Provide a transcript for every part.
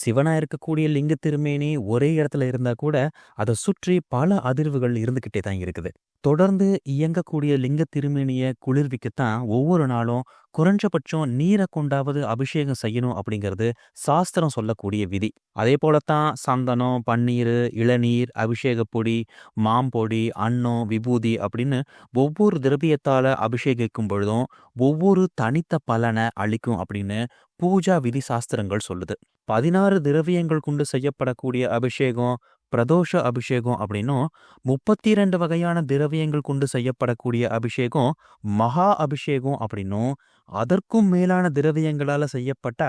சிவனா இருக்கக்கூடிய லிங்க திருமேனி ஒரே இடத்துல இருந்தா கூட அதை சுற்றி பல அதிர்வுகள் இருந்துகிட்டே தான் இருக்குது. தொடர்ந்து இயங்கக்கூடிய லிங்க திருமேனிய குளிர்விக்கத்தான் ஒவ்வொரு நாளும் குறைஞ்சபட்சம் நீரை கொண்டாவது அபிஷேகம் செய்யணும் அப்படிங்கிறது சாஸ்திரம் சொல்லக்கூடிய விதி. அதே போலத்தான் சந்தனம் பன்னீர் இளநீர் அபிஷேக பொடி மாம்பொடி அன்னம் விபூதி அப்படின்னு ஒவ்வொரு திரவியத்தால அபிஷேகிக்கும் பொழுதும் ஒவ்வொரு தனித்த பலனை அளிக்கும் அப்படின்னு பூஜா விதி சாஸ்திரங்கள் சொல்லுது. பதினாறு திரவியங்கள் கொண்டு செய்யப்படக்கூடிய அபிஷேகம் பிரதோஷ அபிஷேகம் அப்படின்னும் முப்பத்தி ரெண்டு வகையான திரவியங்கள் கொண்டு செய்யப்படக்கூடிய அபிஷேகம் மகா அபிஷேகம் அப்படின்னும் அதற்கும் மேலான திரவியங்களால செய்யப்பட்ட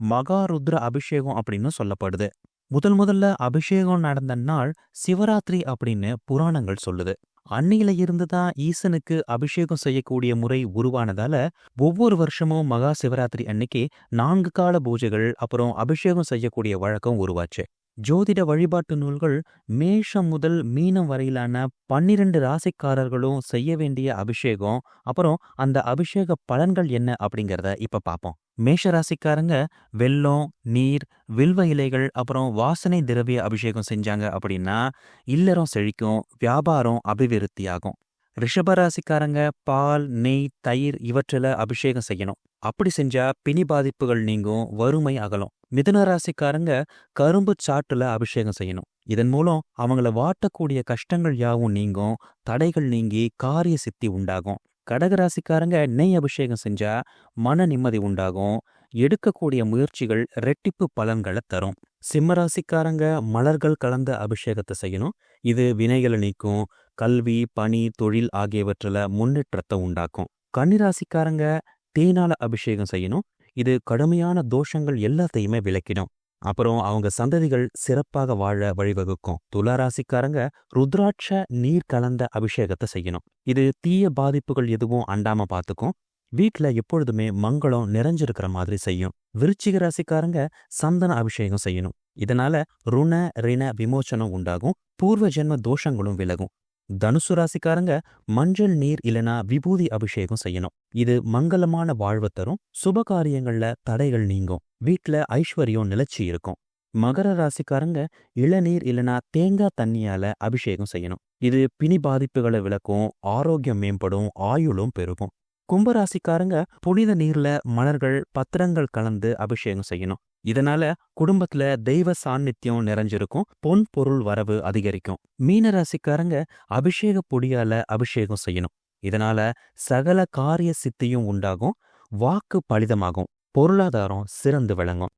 மகாருத்ர அபிஷேகம் அப்படின்னு சொல்லப்படுது. முதல் முதல்ல அபிஷேகம் நடந்த நாள் சிவராத்திரி அப்படின்னு புராணங்கள் சொல்லுது. அன்னியில இருந்து தான் ஈசனுக்கு அபிஷேகம் செய்யக்கூடிய முறை உருவானதால ஒவ்வொரு வருஷமும் மகா சிவராத்திரி அன்னைக்கு நான்கு கால பூஜைகள் அப்புறம் அபிஷேகம் செய்யக்கூடிய வழக்கம் உருவாச்சு. ஜோதிட வழிபாட்டு நூல்கள் மேஷம் முதல் மீனம் வரையிலான பன்னிரண்டு ராசிக்காரர்களும் செய்ய வேண்டிய அபிஷேகம். அப்புறம் அந்த அபிஷேக பலன்கள் என்ன அப்படிங்கிறத இப்ப பார்ப்போம் மேஷ ராசிக்காரங்க வெள்ளம் நீர் வில்வ இலைகள் அப்புறம் வாசனை திரவிய அபிஷேகம் செஞ்சாங்க அப்படின்னா இல்லறம் செழிக்கும் வியாபாரம் அபிவிருத்தியாகும். ரிஷபராசிக்காரங்க பால் நெய் தயிர் இவற்றில அபிஷேகம் செய்யணும். அப்படி செஞ்சா பிணி பாதிப்புகள் நீங்கும் வறுமை அகலும். மிதுன ராசிக்காரங்க கரும்பு சாட்டுல அபிஷேகம் செய்யணும். இதன் மூலம் அவங்கள வாட்டக்கூடிய கஷ்டங்கள் யாவும் நீங்கும் தடைகள் நீங்கி காரிய சித்தி உண்டாகும். கடகராசிக்காரங்க நெய் அபிஷேகம் செஞ்சா மன நிம்மதி உண்டாகும். எடுக்கக்கூடிய முயற்சிகள் ரெட்டிப்பு பலன்களை தரும். சிம்மராசிக்காரங்க மலர்கள் கலந்த அபிஷேகத்தை செய்யணும். இது வினைகளை நீக்கும் கல்வி பணி தொழில் ஆகியவற்றில் முன்னேற்றத்தை உண்டாக்கும். கன்னிராசிக்காரங்க தேனால அபிஷேகம் செய்யணும். இது கடுமையான தோஷங்கள் எல்லாத்தையுமே விளக்கிடும். அப்புறம் அவங்க சந்ததிகள் சிறப்பாக வாழ வழிவகுக்கும். துளாராசிக்காரங்க ருத்ராட்ச நீர் கலந்த அபிஷேகத்தை செய்யணும். இது தீய பாதிப்புகள் எதுவும் அண்டாம பார்த்துக்கும் வீட்ல எப்பொழுதுமே மங்களம் நிறைஞ்சிருக்கிற மாதிரி செய்யும். விருச்சிக ராசிக்காரங்க சந்தன அபிஷேகம் செய்யணும். இதனால ருண ரிண விமோச்சனம் உண்டாகும். பூர்வ ஜென்ம தோஷங்களும் விலகும். தனுசு ராசிக்காரங்க மஞ்சள் நீர் இல்லனா விபூதி அபிஷேகம் செய்யணும். இது மங்களமான வாழ்வு தரும். சுப காரியங்கள்ல தடைகள் நீங்கும். வீட்ல ஐஸ்வர்யம் நிலைச்சி இருக்கும். மகர ராசிக்காரங்க இளநீர் இல்லனா தேங்காய் தண்ணியால அபிஷேகம் செய்யணும். இது பிணி பாதிப்புகளை விளக்கும் ஆரோக்கியம் மேம்படும் ஆயுளும் பெருகும். கும்பராசிக்காரங்க புனித நீர்ல மலர்கள் பத்திரங்கள் கலந்து அபிஷேகம் செய்யணும். இதனால குடும்பத்துல தெய்வ சாநித்தியம் நிறைஞ்சிருக்கும் பொன் பொருள் வரவு அதிகரிக்கும். மீனராசிக்காரங்க அபிஷேக பொடியால அபிஷேகம் செய்யணும். இதனால சகல காரிய சித்தியும் உண்டாகும் வாக்கு பலிதமாகும் பொருளாதாரம் சிறந்து விளங்கும்.